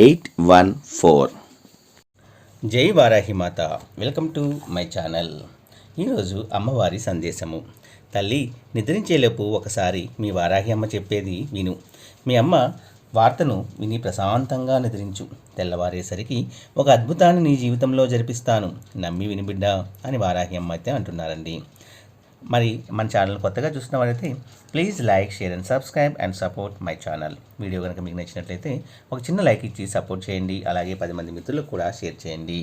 eight one four. జై వారాహి మాత. Welcome to my channel. ఈరోజు అమ్మవారి సందేశము. తల్లి నిద్రించేలోపు ఒకసారి మీ వారాహి అమ్మ చెప్పేది విను. మీ అమ్మ వార్తను విని ప్రశాంతంగా నిద్రించు. తెల్లవారేసరికి ఒక అద్భుతాన్ని నీ జీవితంలో జరిపిస్తాను. నమ్మి విని బిడ్డ అని వారాహి అమ్మ అయితే అంటున్నారండి. మరి మన ఛానల్ కొత్తగా చూసిన వారైతే please like share and subscribe and support my channel video కనుక మీకు నచ్చినట్లయితే ఒక చిన్న లైక్ ఇచ్చి సపోర్ట్ చేయండి. అలాగే పది మంది మిత్రులకు కూడా షేర్ చేయండి.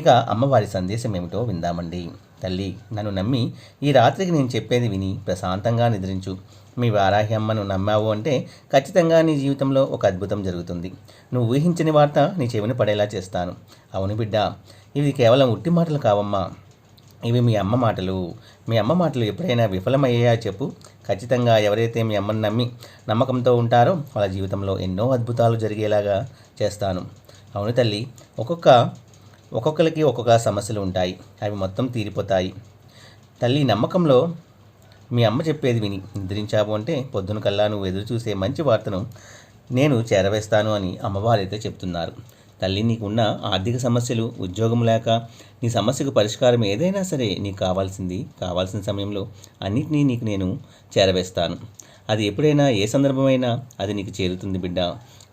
ఇక అమ్మవారి సందేశం ఏమిటో విందామండి. తల్లి నన్ను నమ్మి ఈ రాత్రికి నేను చెప్పేది విని ప్రశాంతంగా నిద్రించు. మీ వారాహి అమ్మను నమ్మావు అంటే ఖచ్చితంగా నీ జీవితంలో ఒక అద్భుతం జరుగుతుంది. నువ్వు ఊహించని వార్త నీ చెవిని పడేలా చేస్తాను. అవును బిడ్డ ఇవి కేవలం ఉట్టి మాటలు కావమ్మా. ఇవి మీ అమ్మ మాటలు. మీ అమ్మ మాటలు ఎప్పుడైనా విఫలమయ్యాయా చెప్పు. ఖచ్చితంగా ఎవరైతే మీ అమ్మని నమ్మి నమ్మకంతో ఉంటారో వాళ్ళ జీవితంలో ఎన్నో అద్భుతాలు జరిగేలాగా చేస్తాను. అవును తల్లి ఒక్కొక్క ఒక్కొక్కరికి ఒక్కొక్క సమస్యలు ఉంటాయి. అవి మొత్తం తీరిపోతాయి. తల్లి నమ్మకంలో మీ అమ్మ చెప్పేది విని నిద్రించావు అంటే పొద్దున కల్లా నువ్వు ఎదురు చూసే మంచి వార్తను నేను చేరవేస్తాను అని అమ్మవారైతే చెప్తున్నారు. తల్లి నీకున్న ఆర్థిక సమస్యలు ఉద్యోగం లేక నీ సమస్యకు పరిష్కారం ఏదైనా సరే నీకు కావాల్సింది కావాల్సిన సమయంలో అన్నిటినీ నీకు నేను చేరవేస్తాను. అది ఎప్పుడైనా ఏ సందర్భమైనా అది నీకు చేరుతుంది బిడ్డ.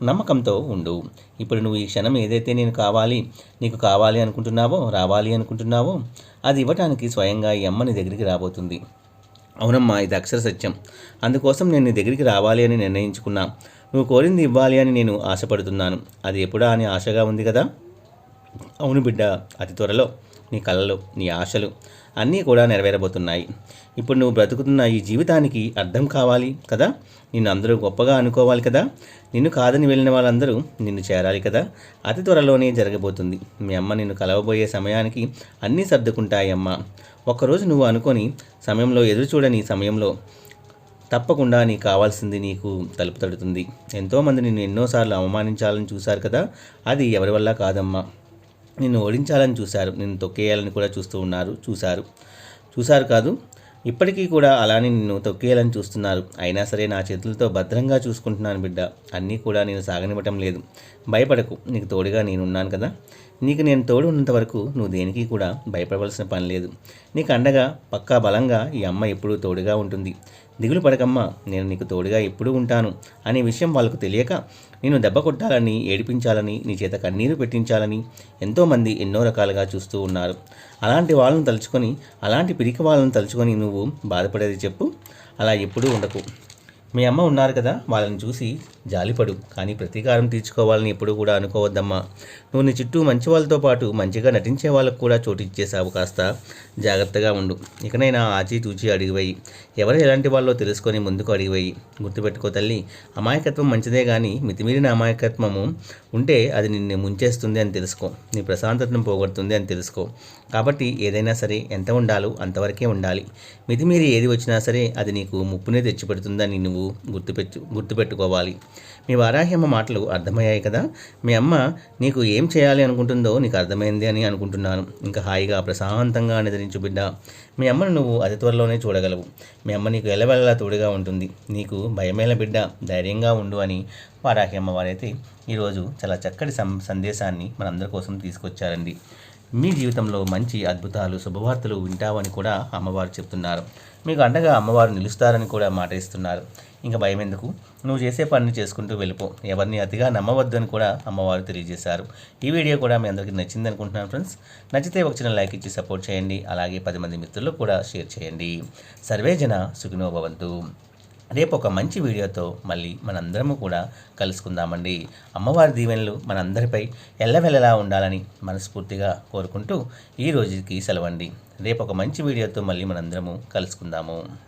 నమ్మకంతో ఉండు. ఇప్పుడు నువ్వు ఈ క్షణం ఏదైతే నేను కావాలి నీకు కావాలి అనుకుంటున్నావో రావాలి అనుకుంటున్నావో అది ఇవ్వటానికి స్వయంగా ఈ అమ్మ నీ దగ్గరికి రాబోతుంది. అవునమ్మా ఇది అక్షర సత్యం. అందుకోసం నేను నీ దగ్గరికి రావాలి అని నిర్ణయించుకున్నా. నువ్వు కోరింది ఇవ్వాలి అని నేను ఆశపడుతున్నాను. అది ఎప్పుడా అని ఆశగా ఉంది కదా? అవును బిడ్డ అతి త్వరలో. నీ కళలు నీ ఆశలు అన్నీ కూడా నెరవేరబోతున్నాయి. ఇప్పుడు నువ్వు బ్రతుకుతున్న ఈ జీవితానికి అర్థం కావాలి కదా? నిన్ను అందరూ గొప్పగా అనుకోవాలి కదా? నిన్ను కాదని వెళ్ళిన వాళ్ళందరూ నిన్ను చేరాలి కదా? అతి త్వరలోనే జరగబోతుంది. మీ అమ్మ నిన్ను కలవబోయే సమయానికి అన్నీ సర్దుకుంటాయి అమ్మ ఒక్కరోజు నువ్వు అనుకొని సమయంలో ఎదురు చూడని సమయంలో తప్పకుండా నీకు కావాల్సింది నీకు తలుపు తడుతుంది. ఎంతోమంది నిన్ను ఎన్నోసార్లు అవమానించాలని చూశారు కదా? అది ఎవరి వల్ల కాదమ్మా? నిన్ను ఓడించాలని చూశారు. నిన్ను తొక్కేయాలని కూడా చూస్తూ ఉన్నారు చూశారు. చూశారు కాదు ఇప్పటికీ కూడా అలానే నిన్ను తొక్కేయాలని చూస్తున్నారు. అయినా సరే నా చేతులతో భద్రంగా చూసుకుంటున్నాను బిడ్డ. అన్నీ కూడా నేను సాగనివ్వటం లేదు. భయపడకు. నీకు తోడుగా నేనున్నాను కదా? నీకు నేను తోడు ఉన్నంత వరకు నువ్వు దేనికి కూడా భయపడవలసిన పని లేదు. నీకు అండగా పక్కా బలంగా ఈ అమ్మ ఎప్పుడూ తోడుగా ఉంటుంది. దిగులు పడకమ్మా నేను నీకు తోడుగా ఎప్పుడూ ఉంటాను అనే విషయం వాళ్ళకు తెలియక నేను దెబ్బ కొట్టాలని ఏడిపించాలని నీ చేత కన్నీరు పెట్టించాలని ఎంతోమంది ఎన్నో రకాలుగా చూస్తూ ఉన్నారు. అలాంటి వాళ్ళని తలుచుకొని అలాంటి పిరికి వాళ్ళని తలుచుకొని నువ్వు బాధపడేది చెప్పు అలా ఎప్పుడూ ఉండకు. మీ అమ్మ ఉన్నారు కదా వాళ్ళని చూసి జాలిపడు. కానీ ప్రతీకారం తీర్చుకోవాలని ఎప్పుడు కూడా అనుకోవద్దమ్మా. నువ్వు నీ చుట్టూ మంచి వాళ్ళతో పాటు మంచిగా నటించే వాళ్ళకు కూడా చోటు ఇచ్చేసావు కాస్త. జాగ్రత్తగా ఉండు. ఇకనైనా ఆచితూచి అడిగిపోయి ఎవరు ఎలాంటి వాళ్ళో తెలుసుకొని ముందుకు అడిగిపోయి గుర్తుపెట్టుకో తల్లి అమాయకత్వం మంచిదే కానీ మితిమీరిన అమాయకత్వము ఉంటే అది నిన్ను ముంచేస్తుంది అని తెలుసుకో. నీ ప్రశాంతతను పోగొడుతుంది అని తెలుసుకో. కాబట్టి ఏదైనా సరే ఎంత ఉండాలో అంతవరకే ఉండాలి. మితిమీరి ఏది వచ్చినా సరే అది నీకు ముప్పునే తెచ్చిపెడుతుందని నువ్వు గుర్తుపెట్టు గుర్తుపెట్టుకోవాలి. మీ వారాహి అమ్మ మాటలు అర్థమయ్యాయి కదా? మీ అమ్మ నీకు ఏం చేయాలి అనుకుంటుందో నీకు అర్థమైంది అని అనుకుంటున్నాను. ఇంకా హాయిగా ప్రశాంతంగా నిద్రించు బిడ్డ. మీ అమ్మను నువ్వు అతి త్వరలోనే చూడగలవు. మీ అమ్మ నీకు ఎల్లవెల్లలా తోడుగా ఉంటుంది. నీకు భయమేల బిడ్డ ధైర్యంగా ఉండు అని వారాహ్యమ్మ వారైతే ఈరోజు చాలా చక్కటి సందేశాన్ని మనందరి కోసం తీసుకొచ్చారండి. మీ జీవితంలో మంచి అద్భుతాలు శుభవార్తలు వింటావని కూడా అమ్మవారు చెప్తున్నారు. మీకు అండగా అమ్మవారు నిలుస్తారని కూడా మాట ఇస్తున్నారు. ఇంకా భయం ఎందుకు నువ్వు చేసే పనిని చేసుకుంటూ వెళ్ళిపో. ఎవరిని అతిగా నమ్మవద్దు అని కూడా అమ్మవారు తెలియజేశారు. ఈ వీడియో కూడా మీ అందరికీ నచ్చింది అనుకుంటున్నాను ఫ్రెండ్స్. నచ్చితే ఒక చిన్న లైక్ ఇచ్చి సపోర్ట్ చేయండి. అలాగే పది మంది మిత్రులకు కూడా షేర్ చేయండి. సర్వే జన భవంతు. రేపు ఒక మంచి వీడియోతో మళ్ళీ మనందరము కూడా కలుసుకుందామండి. అమ్మవారి దీవెనలు మనందరిపై ఎల్లవెల్లలా ఉండాలని మనస్ఫూర్తిగా కోరుకుంటూ ఈ రోజుకి సెలవండి. రేపు ఒక మంచి వీడియోతో మళ్ళీ మనందరము కలుసుకుందాము.